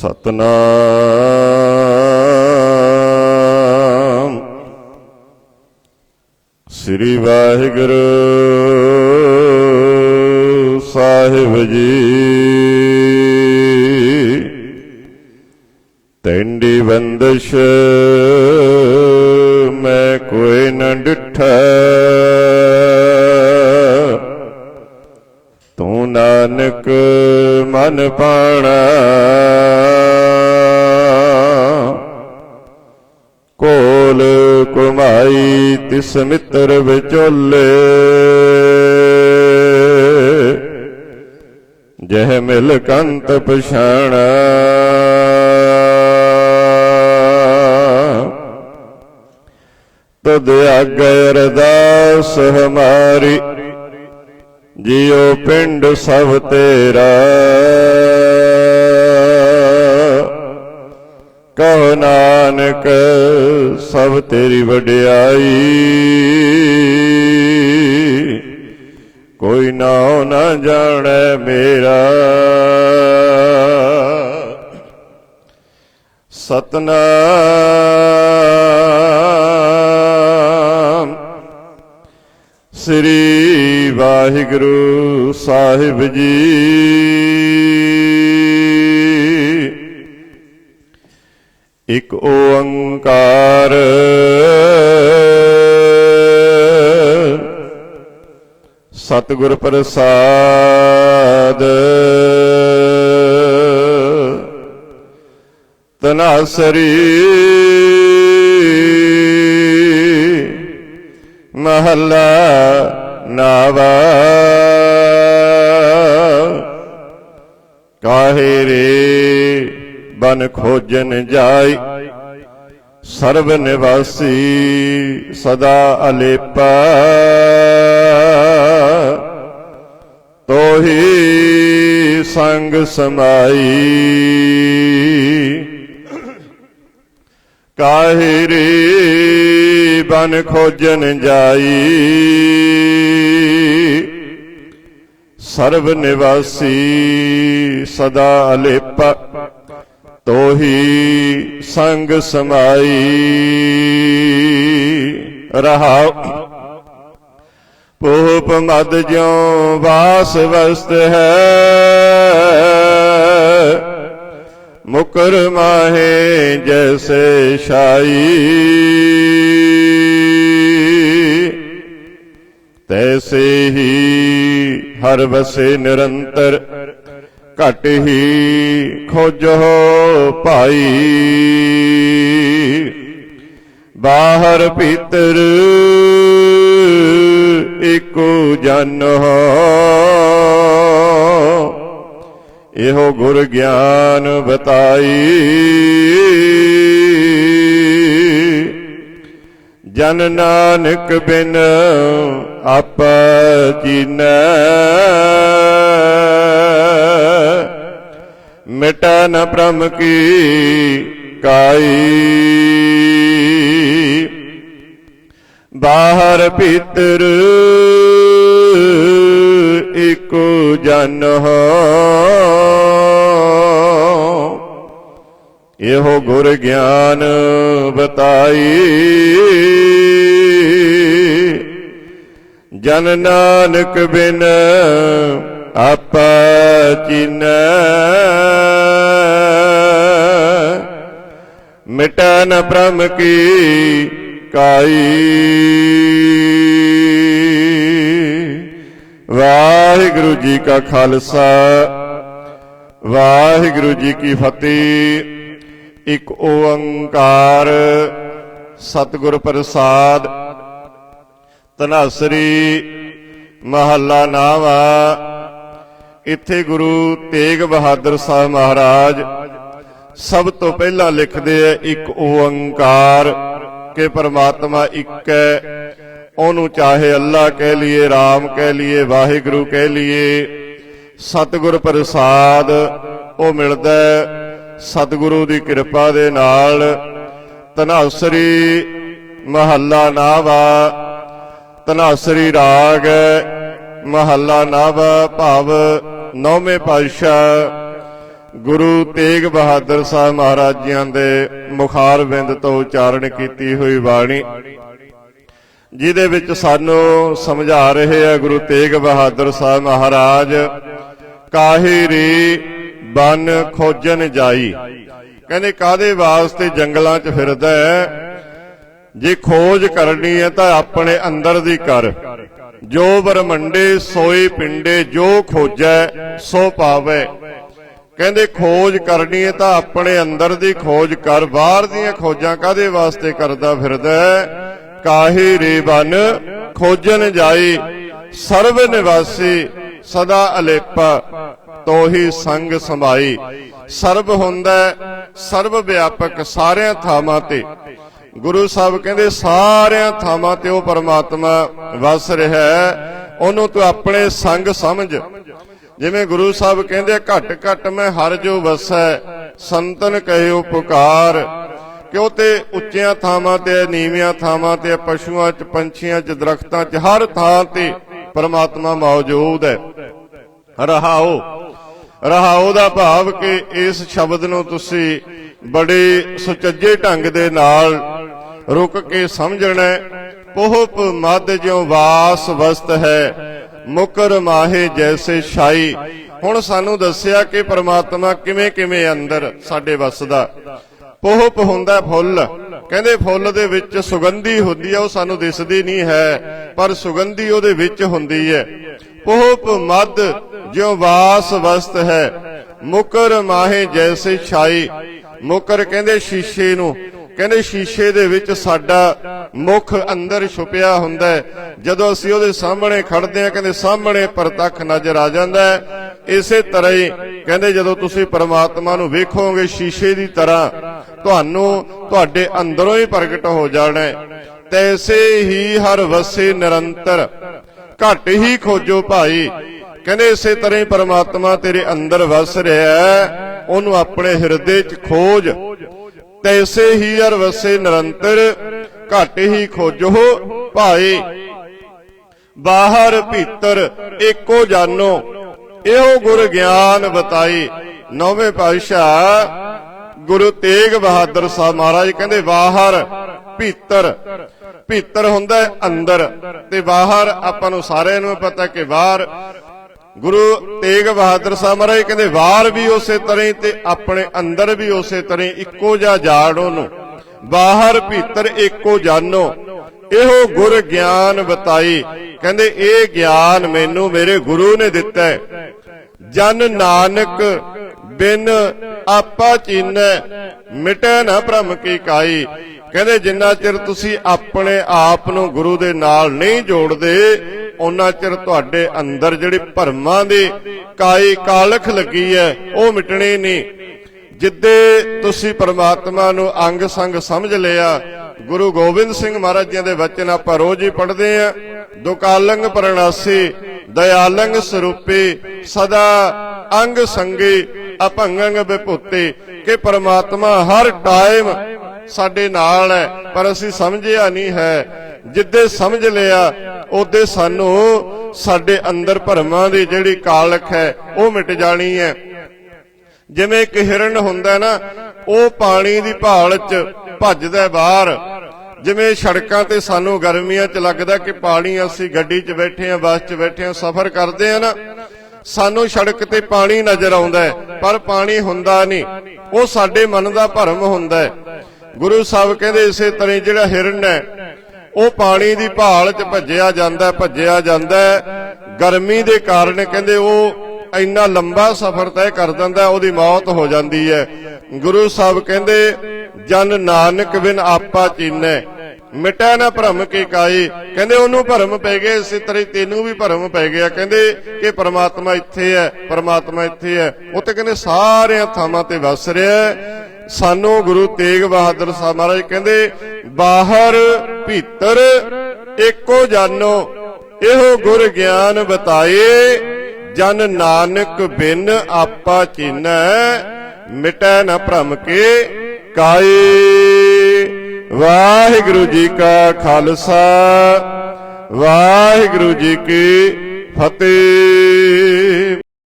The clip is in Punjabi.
ਸਤਨਾਮ। ਸ੍ਰੀ ਵਾਹਿਗੁਰੂ ਸਾਹਿਬ ਜੀ। ਤੈਂਡੀ ਬੰਦਸ਼ ਮੈਂ ਕੋਈ ਨਾ ਡਿਠਾ। ਤੂੰ ਨਾਨਕ ਮਨ ਪਾਣਾ। ਕੁਮਾਈ ਤਿਸ ਮਿੱਤਰ ਵਿਚੋਲੇ। ਜਹ ਮਿਲ ਕੰਤ ਪਛਾਣਾ। ਤਦ ਆਗੇ ਅਰਦਾਸ ਹਮਾਰੀ, ਜਿਉ ਪਿੰਡ ਸਭ ਤੇਰਾ। ਕਹੋ ਨਾਨਕ, ਸਭ ਤੇਰੀ ਵਡਿਆਈ। ਕੋਈ ਨਾਉ ਨਾ ਜਾਣੈ ਮੇਰਾ। ਸਤਨਾਮ। ਸ੍ਰੀ ਵਾਹਿਗੁਰੂ ਸਾਹਿਬ ਜੀ। ਇਕ ਓੰਕਾਰ। ਸਤਿਗੁਰ ਪ੍ਰਸਾਦ। ਤਨਾਸਰੀ ਮਹੱਲਾ ਨਾਵਾ। ਕਾਹੇ ਰੇ? ਬਨ ਖੋਜਨ ਜਾਈ। ਸਰਬ ਨਿਵਾਸੀ ਸਦਾ ਅਲੇਪਾ। ਤੋਹੀ ਸੰਗ ਸਮਾਈ। ਕਾਹਿਰੀ ਬਨ ਖੋਜਨ ਜਾਈ। ਸਰਬ ਨਿਵਾਸੀ ਸਦਾ ਅਲੇਪਾ। ਤੋਹੀ ਸੰਗ ਸਮਾਈ ਰਹਾਉ ਪੂਪ ਮਦ ਜਿਉ ਵਾਸ ਵਸਤ ਹੈ। ਮੁਕਰ ਮਾਹੇ ਜੈਸੇ ਸ਼ਾਈ ਤੈਸੇ ਹੀ ਹਰ ਵਸੇ ਨਿਰੰਤਰ ਘਟ ਹੀ ਖੋਜੋ ਭਾਈ। ਬਾਹਰ ਭੀਤਰ ਇੱਕੋ ਜਨ ਹੋ। ਇਹੋ ਗੁਰ ਗਿਆਨ ਬਤਾਈ। ਜਨ ਨਾਨਕ ਬਿਨ ਆਪ ਚੀਨੈ ਨ ਬ੍ਰਹਮ ਕੀ ਕਾਈ। ਬਾਹਰ ਭੀਤਰ ਇਕੋ ਜਨ ਹੋ। ਇਹੋ ਗੁਰ ਗਿਆਨ ਬਤਾਈ। ਜਨ ਨਾਨਕ ਬਿਨ ਆਪ ਚੀਨੈ ਮਿਟਾ ਬ੍ਰਹਮ ਕੀ ਕਾਈ। ਵਾਹਿਗੁਰੂ ਜੀ ਕਾ ਖਾਲਸਾ, ਵਾਹਿਗੁਰੂ ਜੀ ਕੀ ਫਤਿਹ। ਇੱਕ ਓੰਕਾਰ ਸਤਿਗੁਰ ਪ੍ਰਸਾਦ ਤਨਾਸਰੀ ਮਹੱਲਾ ਨਾਵਾ। ਇੱਥੇ ਗੁਰੂ ਤੇਗ ਬਹਾਦਰ ਸਾਹਿਬ ਮਹਾਰਾਜ ਸਭ ਤੋਂ ਪਹਿਲਾਂ ਲਿਖਦੇ ਆ, ਇੱਕ ਓੰਕਾਰ ਕਿ ਪਰਮਾਤਮਾ ਇੱਕ ਹੈ। ਉਹਨੂੰ ਚਾਹੇ ਅੱਲਾ ਕਹਿ ਲਈਏ RAM ਕਹਿ ਲਈਏ, ਵਾਹਿਗੁਰੂ ਕਹਿ ਲਈਏ, ਸਤਿਗੁਰ ਪ੍ਰਸਾਦ ਉਹ ਮਿਲਦਾ ਸਤਿਗੁਰੂ ਦੀ ਕਿਰਪਾ ਦੇ ਨਾਲ ਤਨਾਸਰੀ ਮਹੱਲਾ ਨਾਵਾ ਤਨਾਸਰੀ ਰਾਗ ਮਹੱਲਾ ਨਵ ਭਾਵ ਨੌਵੇਂ ਪਾਤਸ਼ਾਹ ਗੁਰੂ ਤੇਗ ਬਹਾਦਰ ਸਾਹਿਬ ਮਹਾਰਾਜ ਜੀਆਂ ਦੇ ਮੁਖਾਰ ਬਿੰਦ ਤੋਂ ਉਚਾਰਨ ਕੀਤੀ ਹੋਈ ਬਾਣੀ, ਜਿਹਦੇ ਵਿੱਚ ਸਾਨੂੰ ਸਮਝਾ ਰਹੇ ਆ ਗੁਰੂ ਤੇਗ ਬਹਾਦਰ ਸਾਹਿਬ ਮਹਾਰਾਜ, ਕਾਹੀ ਰੀ ਬਨ ਖੋਜਨ ਜਾਈ? ਕਹਿੰਦੇ ਕਾਦੇ ਵਾਸਤੇ ਜੰਗਲਾਂ 'ਚ ਫਿਰਦਾ ਹੈ? ਜੇ ਖੋਜ ਕਰਨੀ ਹੈ ਤਾਂ ਆਪਣੇ ਅੰਦਰ ਦੀ ਕਰ। ਜੋ ਬਰਮੰਡੇ ਸੋਈ ਪਿੰਡੇ, ਜੋ ਖੋਜੈ ਸੋ ਪਾਵੇ। ਕਹਿੰਦੇ, ਖੋਜ ਕਰਨੀ ਹੈ ਤਾਂ ਆਪਣੇ ਅੰਦਰ ਦੀ ਖੋਜ ਕਰ, ਬਾਹਰ ਦੀਆਂ ਖੋਜਾਂ ਕਾਦੇ ਵਾਸਤੇ ਕਰਦਾ ਫਿਰਦਾ ਕਾਹੀ ਰੇ ਬਨ ਖੋਜਨ ਜਾਈ ਸਰਬ ਨਿਵਾਸੀ ਸਦਾ ਅਲੇਪਾ, ਤੋਹੀ ਸੰਗ ਸਮਾਈ। ਸਰਬ ਹੁੰਦਾ ਸਰਬ ਵਿਆਪਕ ਸਾਰਿਆਂ ਥਾਵਾਂ ਤੇ। ਗੁਰੂ ਸਾਹਿਬ ਕਹਿੰਦੇ, ਸਾਰਿਆਂ ਥਾਵਾਂ ਤੇ ਉਹ ਪਰਮਾਤਮਾ ਵਸ ਰਿਹਾ ਹੈ, ਉਹਨੂੰ ਤੂੰ ਆਪਣੇ ਸੰਗ ਸਮਝ। ਜਿਵੇਂ ਗੁਰੂ ਸਾਹਿਬ ਕਹਿੰਦੇ, ਘਟ ਘਟ ਮੈਂ ਹਰ ਜੋ ਵਸੈ, ਸੰਤਨ ਕਹਿਓ ਪੁਕਾਰ ਕਿਉਂ ਤੇ ਉੱਚੀਆਂ ਥਾਵਾਂ ਤੇ, ਨੀਵੀਆਂ ਥਾਵਾਂ ਤੇ, ਪਸ਼ੂਆਂ 'ਚ, ਪੰਛੀਆਂ 'ਚ, ਦਰਖਤਾਂ 'ਚ, ਹਰ ਥਾਂ ਤੇ ਪਰਮਾਤਮਾ ਮੌਜੂਦ ਹੈ। ਰਹਾਓ। ਰਹਾਓ ਦਾ ਭਾਵ ਕਿ ਇਸ ਸ਼ਬਦ ਨੂੰ ਤੁਸੀਂ ਬੜੇ ਸੁਚੱਜੇ ਢੰਗ ਦੇ ਨਾਲ ਰੁਕ ਕੇ ਸਮਝਣਾ ਹੈ। ਪੋਹਪ ਮਦ ਜਿਉ ਵਾਸ ਵਸਤ ਹੈ, ਮੁਕਰ ਮਾਹੇ ਜੈਸੇ ਛਾਈ। ਹੁਣ ਸਾਨੂੰ ਦੱਸਿਆ ਕਿ ਪ੍ਰਮਾਤਮਾ ਕਿਵੇਂ ਕਿਵੇਂ ਅੰਦਰ ਸਾਡੇ ਵਸਦਾ। ਪੋਹਪ ਹੁੰਦਾ ਫੁੱਲ। ਕਹਿੰਦੇ ਫੁੱਲ ਦੇ ਵਿੱਚ ਸੁਗੰਧੀ ਹੁੰਦੀ ਹੈ ਉਹ ਸਾਨੂੰ ਦਿਸਦੀ ਨਹੀਂ ਹੈ, ਪਰ ਸੁਗੰਧੀ ਉਹਦੇ ਵਿੱਚ ਹੁੰਦੀ ਹੈ। ਪੋਹਪ ਮਦ ਜਿਉ ਵਾਸ ਵਸਤ ਹੈ, ਮੁਕਰ ਮਾਹੇ ਜੈਸੇ ਛਾਈ। ਮੁਕਰ ਕਹਿੰਦੇ ਸ਼ੀਸ਼ੇ ਨੂੰ। ਕਹਿੰਦੇ ਸ਼ੀਸ਼ੇ ਦੇ ਵਿੱਚ ਸਾਡਾ ਮੁਖ ਅੰਦਰ ਛੁਪਿਆ ਹੁੰਦਾ ਹੈ। ਜਦੋਂ ਅਸੀਂ ਉਹਦੇ ਸਾਹਮਣੇ ਖੜਦੇ ਹਾਂ, ਕਹਿੰਦੇ ਸਾਹਮਣੇ ਪ੍ਰਤੱਖ ਨਜ਼ਰ ਆ ਜਾਂਦਾ ਹੈ। ਇਸੇ ਤਰ੍ਹਾਂ ਹੀ ਕਹਿੰਦੇ ਜਦੋਂ ਤੁਸੀਂ ਪਰਮਾਤਮਾ ਨੂੰ ਵੇਖੋਗੇ, ਸ਼ੀਸ਼ੇ ਦੀ ਤਰ੍ਹਾਂ ਤੁਹਾਨੂੰ ਤੁਹਾਡੇ ਅੰਦਰੋਂ ਹੀ ਪ੍ਰਗਟ ਹੋ ਜਾਣਾ ਹੈ। ਤੈਸੇ ਹੀ ਹਰ ਵਸੇ ਨਿਰੰਤਰ, ਘਟ ਹੀ ਖੋਜੋ ਭਾਈ। ਕਹਿੰਦੇ ਇਸੇ ਤਰ੍ਹਾਂ ਹੀ ਪਰਮਾਤਮਾ ਤੇਰੇ ਅੰਦਰ ਵਸ ਰਿਹਾ ਹੈ, ਉਹਨੂੰ ਆਪਣੇ ਹਿਰਦੇ 'ਚ ਖੋਜ। ਤੈਸੇ ਹੀ ਹਰ ਵਸੇ ਨਿਰੰਤਰ, ਘਟ ਹੀ ਖੋਜੋ ਭਾਈ। ਬਾਹਰ ਭੀਤਰ ਏਕੋ ਜਾਨੋ, ਇਹੋ ਗੁਰ ਗਿਆਨ ਬਤਾਈ। ਨੌਵੇਂ ਪਾਤਸ਼ਾਹ ਗੁਰੂ ਤੇਗ ਬਹਾਦਰ ਸਾਹਿਬ ਮਹਾਰਾਜ ਕਹਿੰਦੇ, ਬਾਹਰ ਭੀਤਰ ਭੀਤਰ ਹੁੰਦਾ ਹੈ ਅੰਦਰ ਤੇ ਬਾਹਰ ਆਪਾਂ ਨੂੰ ਸਾਰਿਆਂ ਨੂੰ ਪਤਾ ਕਿ ਬਾਹਰ ਗੁਰੂ ਤੇਗ ਬਹਾਦਰ ਸਾਹਿਬ ਮਹਾਰਾਜ ਕਹਿੰਦੇ ਬਾਹਰ ਵੀ ਉਸੇ ਤਰ੍ਹਾਂ ਹੀ ਤੇ ਆਪਣੇ ਅੰਦਰ ਵੀ ਉਸੇ ਤਰ੍ਹਾਂ ਹੀ ਇੱਕੋ ਜਿਹਾ ਜਾੜ ਉਹਨੂੰ। ਬਾਹਰ ਭੀਤਰ ਇੱਕੋ ਜਾਨੋ। ਇਹੋ ਗੁਰ ਗਿਆਨ ਬਤਾਈ। ਕਹਿੰਦੇ, ਇਹ ਗਿਆਨ ਮੈਨੂੰ ਮੇਰੇ ਗੁਰੂ ਨੇ ਦਿੱਤਾ ਹੈ। ਜਨ ਨਾਨਕ ਬਿਨ ਆਪਾ ਚੀਨੈ, ਮਿਟੈ ਨਾ ਭ੍ਰਮ ਕੀ ਕਾਈ। ਕਹਿੰਦੇ, ਜਿੰਨਾ ਚਿਰ ਤੁਸੀਂ ਆਪਣੇ ਆਪ ਨੂੰ ਗੁਰੂ ਦੇ ਨਾਲ ਨਹੀਂ ਜੋੜਦੇ ਉਹਨਾਂ ਚਿਰ ਤੁਹਾਡੇ ਅੰਦਰ ਜਿਹੜੀ ਭਰਮਾਂ ਦੀ ਕਾਈ ਕਾਲਖ ਲੱਗੀ ਹੈ, ਉਹ ਮਿਟਣੀ ਨਹੀਂ। ਜਿੱਦੇ ਤੁਸੀਂ ਪਰਮਾਤਮਾ ਨੂੰ ਅੰਗ ਸੰਗ ਸਮਝ ਲਿਆ, ਗੁਰੂ ਗੋਬਿੰਦ ਸਿੰਘ ਮਹਾਰਾਜ ਜੀ ਦੇ ਵਚਨ ਆਪਾਂ ਰੋਜ਼ ਹੀ ਪੜ੍ਹਦੇ ਆ ਦੁਕਾਲੰਗ ਪ੍ਰਣਾਸੀ, ਦਇਆਲੰਗ ਸਰੂਪੇ, ਸਦਾ ਅੰਗ ਸੰਗੀ, ਅਭੰਗੰਗ ਵਿਭੂਤੇ, ਕਿ ਪਰਮਾਤਮਾ ਹਰ ਟਾਈਮ ਸਾਡੇ ਨਾਲ ਹੈ, ਪਰ ਅਸੀਂ ਸਮਝਿਆ ਨਹੀਂ ਹੈ ਜਿੱਦੇ ਸਮਝ ਲਿਆ, ਉਹਦੇ ਸਾਨੂੰ ਸਾਡੇ ਅੰਦਰ ਭਰਮਾਂ ਦੀ ਜਿਹੜੀ ਕਾਲਖ ਹੈ, ਉਹ ਮਿਟ ਜਾਣੀ ਹੈ। ਜਿਵੇਂ ਇੱਕ ਹਿਰਨ ਹੁੰਦਾ ਨਾ, ਉਹ ਪਾਣੀ ਦੀ ਭਾਲ 'ਚ ਭੱਜਦਾ ਬਾਹਰ। ਜਿਵੇਂ ਸੜਕਾਂ ਤੇ ਸਾਨੂੰ ਗਰਮੀਆਂ 'ਚ ਲੱਗਦਾ ਕਿ ਪਾਣੀ ਅਸੀਂ ਗੱਡੀ 'ਚ ਬੈਠੇ ਆ ਬੱਸ 'ਚ ਬੈਠੇ ਆ ਸਫ਼ਰ ਕਰਦੇ ਆ ਨਾ, ਸਾਨੂੰ ਸੜਕ ਤੇ ਪਾਣੀ ਨਜ਼ਰ ਆਉਂਦਾ ਹੈ, ਪਰ ਪਾਣੀ ਹੁੰਦਾ ਨਹੀਂ। ਉਹ ਸਾਡੇ ਮਨ ਦਾ ਭਰਮ ਹੁੰਦਾ ਹੈ। ਗੁਰੂ ਸਾਹਿਬ ਕਹਿੰਦੇ ਇਸੇ ਤਰ੍ਹਾਂ ਜਿਹੜਾ ਹਿਰਨ ਹੈ ਉਹ ਪਾਣੀ ਦੀ ਭਾਲ 'ਚ ਭੱਜਿਆ ਜਾਂਦਾ ਭੱਜਿਆ ਜਾਂਦਾ ਗਰਮੀ ਦੇ ਕਾਰਨ ਕਹਿੰਦੇ ਉਹ ਇੰਨਾ ਲੰਬਾ ਸਫ਼ਰ ਤੈਅ ਕਰ ਦਿੰਦਾ, ਉਹਦੀ ਮੌਤ ਹੋ ਜਾਂਦੀ ਹੈ। ਗੁਰੂ ਸਾਹਿਬ ਕਹਿੰਦੇ, ਜਨ ਨਾਨਕ ਬਿਨ ਆਪਾ ਚੀਨੈ। ਮਿਟੈ ਨਾ ਭਰਮ ਕੀ ਕਾਈ। ਕਹਿੰਦੇ ਉਹਨੂੰ ਭਰਮ ਪੈ ਗਏ, ਇਸੇ ਤਰ੍ਹਾਂ ਹੀ ਤੈਨੂੰ ਵੀ ਭਰਮ ਪੈ ਗਿਆ। ਕਹਿੰਦੇ ਕਿ ਪਰਮਾਤਮਾ ਇੱਥੇ ਹੈ, ਪਰਮਾਤਮਾ ਇੱਥੇ ਹੈ। ਉਹ ਤੇ ਕਹਿੰਦੇ ਸਾਰਿਆਂ ਥਾਵਾਂ ਤੇ ਵਸ ਰਿਹਾ ਸਾਨੂੰ ਗੁਰੂ ਤੇਗ ਬਹਾਦਰ ਸਾਹਿਬ ਮਹਾਰਾਜ ਕਹਿੰਦੇ, ਬਾਹਰ ਭੀਤਰ, ਏਕੋ ਜਾਨੋ, ਇਹੋ ਗੁਰ ਗਿਆਨ ਬਤਾਏ, ਜਨ ਨਾਨਕ ਬਿਨ ਆਪਾ ਚੀਨੈ, ਮਿਟੈ ਨਾ ਭ੍ਰਮ ਕੇ ਕਾਏ। ਵਾਹਿਗੁਰੂ ਜੀ ਕਾ ਖਾਲਸਾ, ਵਾਹਿਗੁਰੂ ਜੀ ਕੀ ਫਤਿਹ।